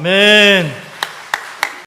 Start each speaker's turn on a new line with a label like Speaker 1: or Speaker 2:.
Speaker 1: 아멘.